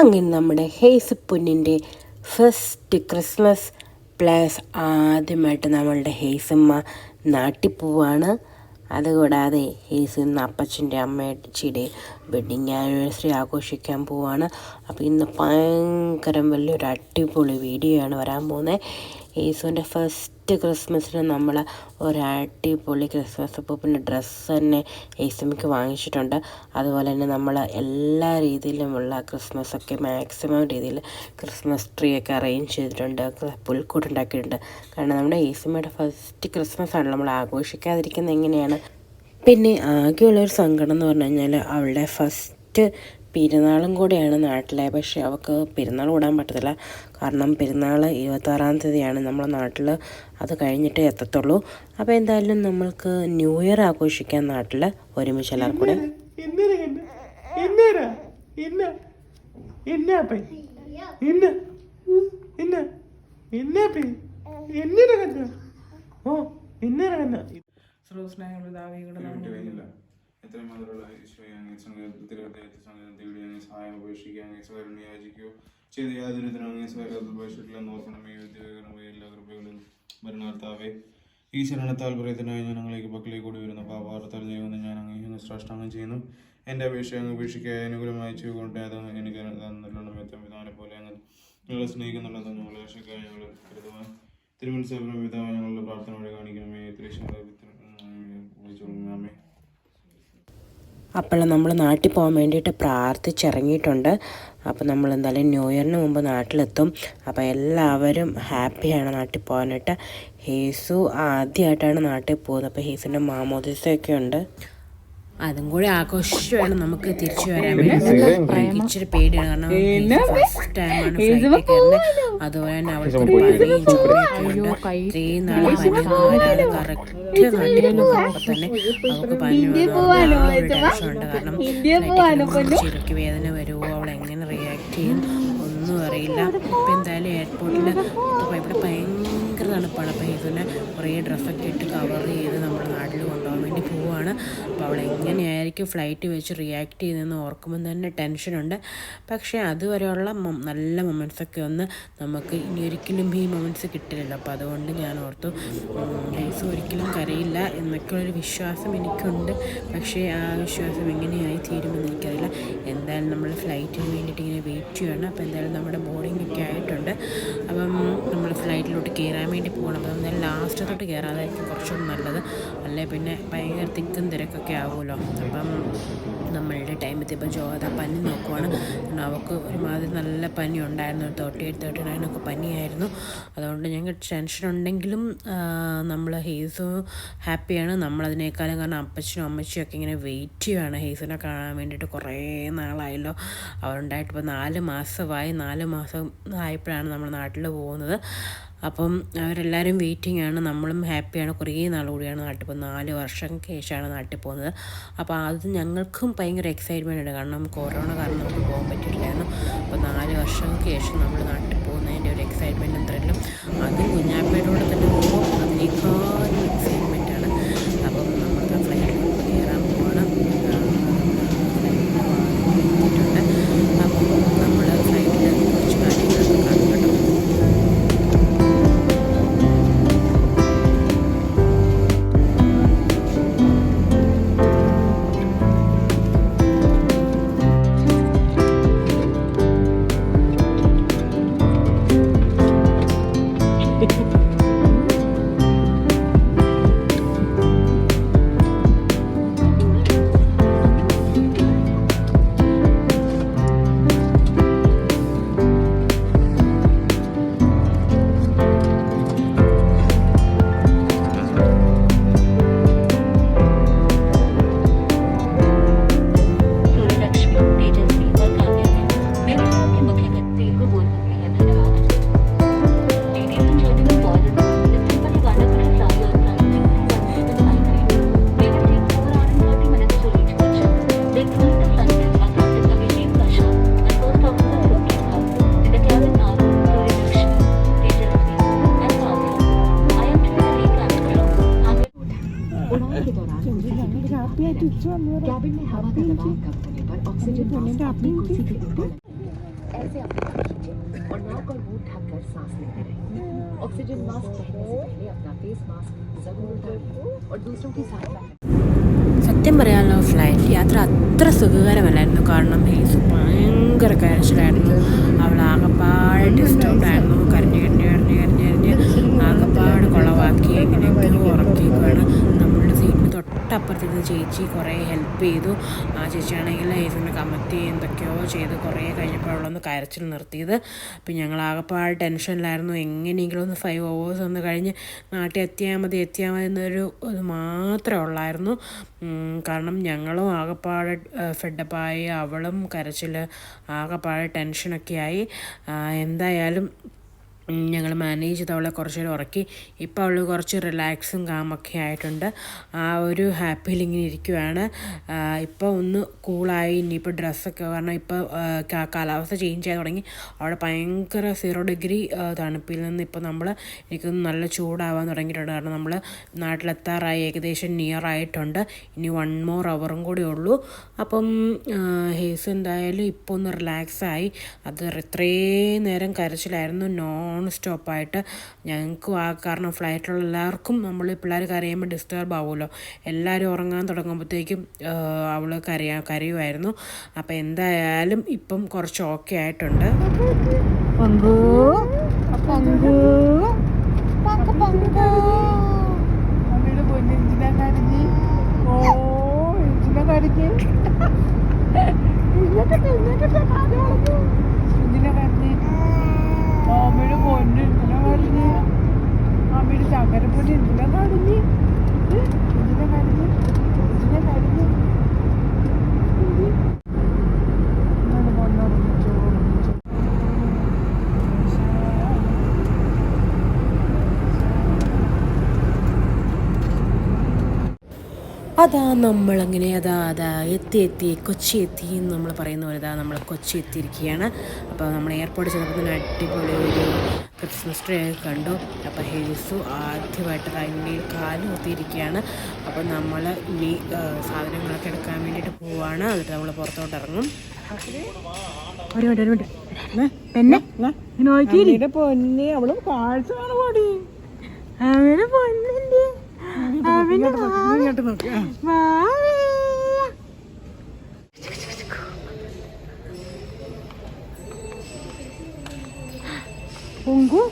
അങ്ങനെ നമ്മുടെ ഹേസ് പൊന്നിന്റെ ഫസ്റ്റ് ക്രിസ്മസ് പ്ലസ് ആദ്യമായിട്ട് നമ്മളുടെ ഹേസമ്മ നാട്ടിൽ പോവാണ്. അതുകൂടാതെ ഹേസ് ഇന്ന് അപ്പച്ചന്റെ അമ്മച്ചിയുടെ വെഡിങ് ആനിവേഴ്സറി ആഘോഷിക്കാൻ പോവാണ്. അപ്പോൾ ഇന്ന് ഭയങ്കരം വലിയൊരു അടിപൊളി വീഡിയോ ആണ് വരാൻ പോകുന്നത്. യേസുവിന്റെ ഫസ്റ്റ് ക്രിസ്മസിന് നമ്മൾ ഒരു അടിപൊളി ക്രിസ്മസ് അപ്പൂപ്പിന്റെ ഡ്രസ്സ് തന്നെ യേസുമിക്ക് വാങ്ങിച്ചിട്ടുണ്ട്. അതുപോലെ തന്നെ നമ്മൾ എല്ലാ രീതിയിലുമുള്ള ക്രിസ്മസ് ഒക്കെ മാക്സിമം രീതിയിൽ ക്രിസ്മസ് ട്രീ ഒക്കെ അറേഞ്ച് ചെയ്തിട്ടുണ്ട് പുൽക്കൂട്ട് ഉണ്ടാക്കിയിട്ടുണ്ട്. കാരണം നമ്മുടെ യേസുമ്മയുടെ ഫസ്റ്റ് ക്രിസ്മസ് ആണ് നമ്മൾ ആഘോഷിക്കാതിരിക്കുന്നത് എങ്ങനെയാണ്? പിന്നെ ആകെയുള്ളൊരു സങ്കടം എന്ന് പറഞ്ഞു കഴിഞ്ഞാൽ അവളുടെ ഫസ്റ്റ് പെരുന്നാളും കൂടെയാണ് നാട്ടിലെ പക്ഷേ അവൾക്ക് പെരുന്നാൾ കൂടാൻ പറ്റത്തില്ല കാരണം പെരുന്നാൾ ഇരുപത്താറാം തീയതിയാണ് നമ്മുടെ നാട്ടിൽ അത് കഴിഞ്ഞിട്ട് എത്തത്തുള്ളൂ അപ്പോൾ എന്തായാലും നമ്മൾക്ക് ന്യൂ ഇയർ ആഘോഷിക്കാൻ നാട്ടിൽ ഒരുമിച്ച് എല്ലാവർക്കും കൂടെ ഓ വേണ്ടിയില്ല എത്രയും മാത്രമുള്ള ഈശോയെ അങ്ങേ സംഗീതം തേടി അങ്ങേ സഹായം ഉപേക്ഷിക്കുക അങ്ങേ സ്വരം യാചിക്കുകയോ ചെയ്ത് യാതൊരു തരം അങ്ങേ ഉദ്യോഗകരമേ എല്ലാ കൃപകളിലും ഭരണകർത്താവേ ഈ ശരണത്താൽ പ്രയത്തനായി ഞാൻ ഞങ്ങളേക്ക് പക്കലേക്ക് കൂടി വരുന്ന പാപാർത്ഥം ചെയ്യുമെന്ന് ഞാൻ അങ്ങേന്ന് ശ്രേഷ്ഠാംഗം ചെയ്യുന്നു. എന്റെ അപേക്ഷ അങ്ങ് ഉപേക്ഷിക്കുക. അനുകൂലമായി ചെയ്തുകൊണ്ട് അത് എനിക്ക് നല്ലോണം എത്താൻ വിധാനെ പോലെ അങ്ങ് ഞങ്ങളെ സ്നേഹിക്കുന്നുണ്ടെന്ന് ഞങ്ങളെ രക്ഷക്കായി ഞങ്ങൾ കരുതുവാൻ. തിരുവനന്തപുരം പിതാവ് ഞങ്ങളുടെ പ്രാർത്ഥന വഴി കാണിക്കണമേ. വിളിച്ചോളാമേ അപ്പോൾ നമ്മൾ നാട്ടിൽ പോകാൻ വേണ്ടിയിട്ട് പ്രാർത്ഥിച്ചിറങ്ങിയിട്ടുണ്ട്. അപ്പോൾ നമ്മൾ എന്തായാലും ന്യൂ ഇയറിന് മുമ്പ് നാട്ടിലെത്തും. അപ്പോൾ എല്ലാവരും ഹാപ്പിയാണ് നാട്ടിൽ പോകാനായിട്ട്. ഹേസു ആദ്യമായിട്ടാണ് നാട്ടിൽ പോകുന്നത്. അപ്പോൾ ഹേസുവിന്റെ മാമോദിസയൊക്കെ ഉണ്ട്. അതും കൂടി ആഘോഷിച്ച് വേണം നമുക്ക് തിരിച്ചു വരാൻ വേണ്ടി. ഇച്ചിരി പേടിയാണ്. കാരണം ഫസ്റ്റ് ടൈമാണ് ഫ്ലൈറ്റ് കയറുന്നത് അതുപോലെ തന്നെ അവൾക്ക് പനിയും ചുമയൊക്കെ ഉണ്ട്. ഇത്രയും നാളെ വരാതെ കറക്റ്റ് നാട്ടിൽ പോകുമ്പോൾ തന്നെ അവൾക്ക് പനി ടെൻഷൻ ഉണ്ട്. കാരണം ചെറുക്ക് വേദന വരുമോ അവൾ എങ്ങനെ റിയാക്ട് ചെയ്യും? ഒന്നും അറിയില്ല. ഇപ്പം എന്തായാലും എയർപോർട്ടിൽ ഇവിടെ ഭയങ്കര തണുപ്പാണ്. അപ്പോൾ ഇതിനെ കുറേ ഡ്രസ്സൊക്കെ ഇട്ട് കവർ ചെയ്ത് നമ്മുടെ നാട്ടിൽ പോവുകയാണ് അപ്പോൾ അവൾ എങ്ങനെയായിരിക്കും ഫ്ലൈറ്റ് വെച്ച് റിയാക്ട് ചെയ്യുന്നതെന്ന് ഓർക്കുമ്പോൾ തന്നെ ടെൻഷനുണ്ട് പക്ഷേ അതുവരെയുള്ള നല്ല മൊമെന്റ്സൊക്കെ ഒന്ന് നമുക്ക് ഇനി ഒരിക്കലും ഈ മൊമെന്റ്സ് കിട്ടില്ലല്ലോ. അപ്പോൾ അതുകൊണ്ട് ഞാൻ ഓർത്തു ഹൈസ് ഒരിക്കലും കരയില്ല എന്നൊക്കെയുള്ളൊരു വിശ്വാസം എനിക്കുണ്ട്. പക്ഷേ ആ വിശ്വാസം എങ്ങനെയായി തീരുമെന്ന് എനിക്കറിയില്ല. എന്തായാലും നമ്മൾ ഫ്ലൈറ്റിന് വേണ്ടിയിട്ട് ഇങ്ങനെ വെയിറ്റ് ചെയ്യണം അപ്പോൾ എന്തായാലും നമ്മുടെ ബോർഡിംഗ് ഒക്കെ ആയിട്ടുണ്ട്. അപ്പം നമ്മൾ ഫ്ലൈറ്റിലോട്ട് കയറാൻ വേണ്ടി പോകണം അപ്പോൾ എന്തായാലും ലാസ്റ്റ് തൊട്ട് കയറാതായിരിക്കും കുറച്ചുകൂടി നല്ലത്. അല്ലെ? പിന്നെ ഭയങ്കര തിക്കും തിരക്കൊക്കെ ആവുമല്ലോ. അപ്പം നമ്മളുടെ ടൈമത്തിൽ ഇപ്പോൾ ജോത പനി നോക്കുവാണ്. അവൾക്ക് ഒരുമാതിരി നല്ല പനി ഉണ്ടായിരുന്നു. തേർട്ടി എയ്റ്റ് തേർട്ടി നയൻ ഒക്കെ പനിയായിരുന്നു. അതുകൊണ്ട് ഞങ്ങൾക്ക് ടെൻഷൻ ഉണ്ടെങ്കിലും നമ്മൾ ഹേസു ഹാപ്പിയാണ്. നമ്മളതിനേക്കാളും കാരണം അപ്പച്ചനും അമ്മച്ചിയും ഒക്കെ ഇങ്ങനെ വെയിറ്റ് ചെയ്യുകയാണ് ഹേസിനെ കാണാൻ വേണ്ടിയിട്ട് കുറേ നാളായല്ലോ. അവരുണ്ടായിട്ട് ഇപ്പോൾ നാല് മാസമായി. നാല് മാസം ആയപ്പോഴാണ് നമ്മൾ നാട്ടിൽ പോകുന്നത്. അപ്പം അവരെല്ലാവരും വെയിറ്റിംഗ് ആണ് നമ്മളും ഹാപ്പിയാണ്. കുറേ നാൾ കൂടിയാണ് നാട്ടിൽ പോകുന്നത്. നാല് വർഷം ശേഷമാണ് നാട്ടിൽ പോകുന്നത്. അപ്പോൾ അത് ഞങ്ങൾക്കും ഭയങ്കര എക്സൈറ്റ്മെന്റ് ഉണ്ട് കാരണം കൊറോണ കാരണം നമുക്ക് പോകാൻ പറ്റിയിട്ടില്ലായിരുന്നു അപ്പോൾ നാല് വർഷം ശേഷം നമ്മൾ നാട്ടിൽ പോകുന്നതിന്റെ ഒരു എക്സൈറ്റ്മെന്റും ത്രില്ലും അത് കുഞ്ഞാപ്പയുടെ തന്നെ പോകുമ്പോൾ അതിനേക്കാളും में हवा पर ऑक्सीजन कुर्सी के ऊपर ऐसे और नाक और मुंह सांस लेते ऑक्सीजन मास्क अपना फेस मास्क जरूर और दूसरों സത്യം പറയാനുള്ള ഫ്ലൈറ്റ് യാത്ര അത്ര സുഖകരമല്ലായിരുന്നു. കാരണം ഹേസ് ഭയങ്കര കരച്ചിലായിരുന്നു. അവൾ ആകെപ്പാട് ഡിസ്റ്റർബ്ഡായിരുന്നു കരഞ്ഞ് കരഞ്ഞ് കരഞ്ഞ് കരഞ്ഞ് കരഞ്ഞ് കുളവാക്കി എങ്ങനെയൊക്കെയോ ഉറക്കിയൊക്കെയാണ് തൊട്ടപ്പുറത്തിരുന്ന് ചേച്ചി കുറേ ഹെൽപ്പ് ചെയ്തു. ആ ചേച്ചിയാണെങ്കിൽ ഹേസിനെ കമത്തി എന്തൊക്കെയോ ചെയ്ത് കുറേ കഴിഞ്ഞപ്പോൾ കഴിഞ്ഞപ്പോഴൊന്ന് കരച്ചിൽ നിർത്തിയത്. അപ്പം ഞങ്ങൾ ആകപ്പാട് ടെൻഷനിലായിരുന്നു എങ്ങനെയെങ്കിലും ഒന്ന് ഫൈവ് അവേഴ്സ് ഒന്ന് കഴിഞ്ഞ് നാട്ടിൽ എത്തിയാൽ മതി എത്തിയാൽ മതി എന്നൊരു ഇത് മാത്രമേ ഉള്ളായിരുന്നു. കാരണം ഞങ്ങളും ആകപ്പാട് ഫെഡപ്പായി അവളും കരച്ചിൽ ആകപ്പാട് ടെൻഷനൊക്കെ ആയി. എന്തായാലും ഞങ്ങൾ മാനേജ് ചെയ്ത് അവളെ കുറച്ച് നേരം ഉറക്കി. ഇപ്പോൾ അവൾ കുറച്ച് റിലാക്സും കാമൊക്കെ ആയിട്ടുണ്ട്. ആ ഒരു ഹാപ്പിയിൽ ഇങ്ങനെ ഇരിക്കുവാണ്. ഇപ്പോൾ ഒന്ന് കൂളായി ഇനിയിപ്പോൾ ഡ്രസ്സൊക്കെ കാരണം ഇപ്പോൾ കാലാവസ്ഥ ചേഞ്ച് ആയി തുടങ്ങി. അവിടെ ഭയങ്കര സീറോ ഡിഗ്രി തണുപ്പിൽ നിന്ന് ഇപ്പോൾ നമ്മൾ എനിക്കൊന്ന് നല്ല ചൂടാവാൻ തുടങ്ങിയിട്ടുണ്ട്. കാരണം നമ്മൾ നാട്ടിലെത്താറായി ഏകദേശം നിയർ ആയിട്ടുണ്ട്. ഇനി വൺ മോർ അവറും കൂടി ഉള്ളൂ. അപ്പം ഹേസ് എന്തായാലും ഇപ്പോൾ ഒന്ന് റിലാക്സായി അത് ഇത്രയും നേരം കരച്ചിലായിരുന്നു. നോൺ സ്റ്റോപ്പായിട്ട് ഞങ്ങൾക്കും ആ കാരണം ഫ്ലൈറ്റിലുള്ള എല്ലാവർക്കും നമ്മൾ പിള്ളേർ കരയുമ്പോൾ ഡിസ്റ്റർബ് ആവുമല്ലോ. എല്ലാവരും ഉറങ്ങാൻ തുടങ്ങുമ്പോഴത്തേക്കും അവൾ കരയാ കരയുമായിരുന്നു. അപ്പോൾ എന്തായാലും ഇപ്പം കുറച്ച് ഓക്കെ ആയിട്ടുണ്ട്. പങ്കു പങ്കു അമ്മയുടെ പൊന്ന് എന്തിനാ കരഞ്ഞ് ഓ എന്തിനാ കരഞ്ഞ് എന്തിനാ കരഞ്ഞ് അമ്മയുടെ പൊന്ന് എന്തിനാ കരഞ്ഞ് അമ്മയുടെ ചക്കര പൊന്ന് എന്തിനാ കരഞ്ഞ് ഏ? എന്തിനാ കരഞ്ഞ് എന്തിനാ കരഞ്ഞ് എന്താണ് പൊന്നോർമ്മിച്ചോ ഓർമ്മിച്ചോ അതാ നമ്മളങ്ങനെ അതാ അതാ എത്തി എത്തി കൊച്ചി എത്തി എന്ന് നമ്മൾ പറയുന്ന പോലെ ഇതാ നമ്മൾ കൊച്ചി എത്തിയിരിക്കുകയാണ്. അപ്പോൾ നമ്മൾ എയർപോർട്ടിൽ ചെന്നപ്പോൾ തന്നെ അടിപൊളി ഒരു ക്രിസ്മസ് ട്രീ കണ്ടു. അപ്പോൾ ഹേസു ആദ്യമായിട്ട് റൈൻഡിയിൽ കാൽ കുത്തിയിരിക്കുകയാണ്. അപ്പോൾ നമ്മൾ ഇനി സാധനങ്ങളൊക്കെ എടുക്കാൻ വേണ്ടിയിട്ട് പോവാണ്. എന്നിട്ട് നമ്മൾ പുറത്തോട്ട് ഇറങ്ങും. ഒരു മിനിറ്റ് ഒരു മിനിറ്റ്. പെന്നെ അമ്മയുടെ പൊന്നെ അവൾ കാഴ്ചയാണ് പാടി അവൾ പൊന്നിന്റെ ഇങ്ങോട്ട് നോക്കി ആ. പൊങ്കു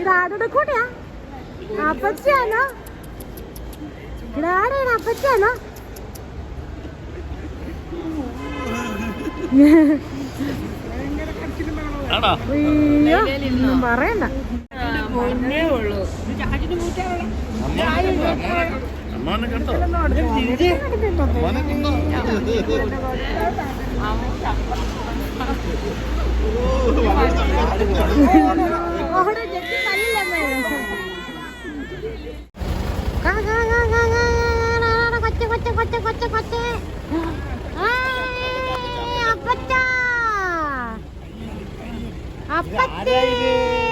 ഇടാടുടെ കൂടെയാ അപ്പച്ചാണോ അയ്യോ ഒന്നും പറയണ്ട. കാ, കാ, കാ, കാ, കാ, കാ, കാ, കൊച്ച്, കൊച്ച്, കൊച്ച്, കൊച്ച്, കൊച്ച്. അപ്പച്ചാ. അപ്പച്ചി.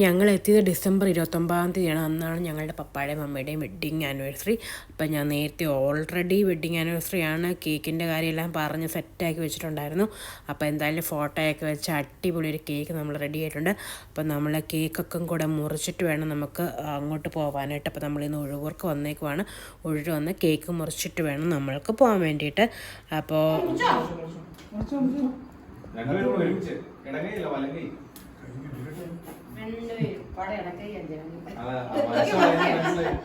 ഞങ്ങൾ എത്തിയത് ഡിസംബർ ഇരുപത്തൊമ്പതാം തീയതിയാണ്. അന്നാണ് ഞങ്ങളുടെ പപ്പായുടെയും മമ്മയുടെയും വെഡ്ഡിങ് ആനിവേഴ്സറി അപ്പം ഞാൻ നേരത്തെ ഓൾറെഡി വെഡ്ഡിങ് ആനിവേഴ്സറി ആണ്. കേക്കിന്റെ കാര്യമെല്ലാം പറഞ്ഞ് സെറ്റാക്കി വെച്ചിട്ടുണ്ടായിരുന്നു. അപ്പോൾ എന്തായാലും ഫോട്ടോയൊക്കെ വെച്ച് അടിപൊളി ഒരു കേക്ക് നമ്മൾ റെഡി ആയിട്ടുണ്ട്. അപ്പം നമ്മൾ കേക്കൊക്കെ കൂടെ മുറിച്ചിട്ട് വേണം നമുക്ക് അങ്ങോട്ട് പോകാനായിട്ട് അപ്പോൾ നമ്മളിന്ന് ഒഴുകൂർക്ക് വന്നേക്കുവാണ്. ഒഴുകി വന്ന് കേക്ക് മുറിച്ചിട്ട് വേണം നമ്മൾക്ക് പോകാൻ വേണ്ടിയിട്ട്. അപ്പോൾ ഞങ്ങൾ ഒരുമിച്ച്. ഇടങ്ങയില്ല വലങ്ങി ആ മനസ്സിലായി, മനസ്സിലായി.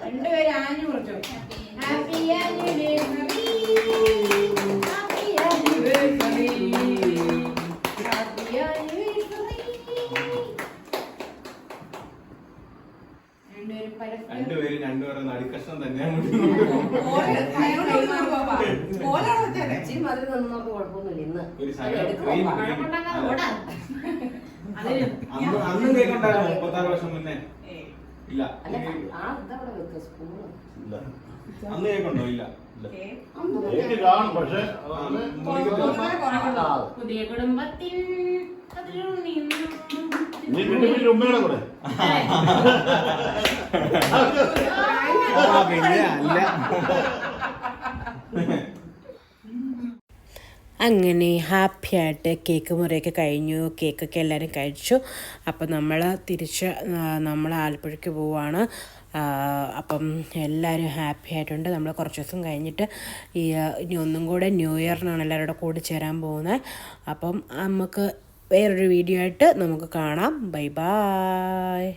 രണ്ടുപേരും രണ്ടുപേരുടെ നടുക്കഷ്ണം തന്നെയാണ് ഇച്ചിരി മധുരം തന്നപ്പോ കുഴപ്പമൊന്നുമില്ല ഇന്ന് ഒരു അത് ശകലം എടുക്കുമ്പോ cream, വഴക്കം cream. അന്ന് മുപ്പത്താറ് വർഷം മുന്നേ. ഇല്ല. അന്ന് കേൾക്കുണ്ടോ ഇല്ല. കാണും പക്ഷെ പുതിയ കുടുംബത്തിൽ നീ പിന്നെ പിന്നെ ഉമ്മയുടെ കൂടെ. പിന്നെ അല്ല. അങ്ങനെ ഹാപ്പി ആയിട്ട് കേക്ക് മുറിയൊക്കെ കഴിഞ്ഞു. കേക്കൊക്കെ എല്ലാവരും കഴിച്ചു. അപ്പം നമ്മൾ തിരിച്ച് നമ്മൾ ആലപ്പുഴയ്ക്ക് പോവാണ്. അപ്പം എല്ലാവരും ഹാപ്പി ആയിട്ടുണ്ട്. നമ്മൾ കുറച്ച് ദിവസം കഴിഞ്ഞിട്ട് ഈ ഇനി ഒന്നും കൂടെ ന്യൂ ഇയറിനാണ് എല്ലാവരുടെ കൂടെ ചേരാൻ പോകുന്നത് അപ്പം നമുക്ക് വേറൊരു വീഡിയോ ആയിട്ട് നമുക്ക് കാണാം. Bye bye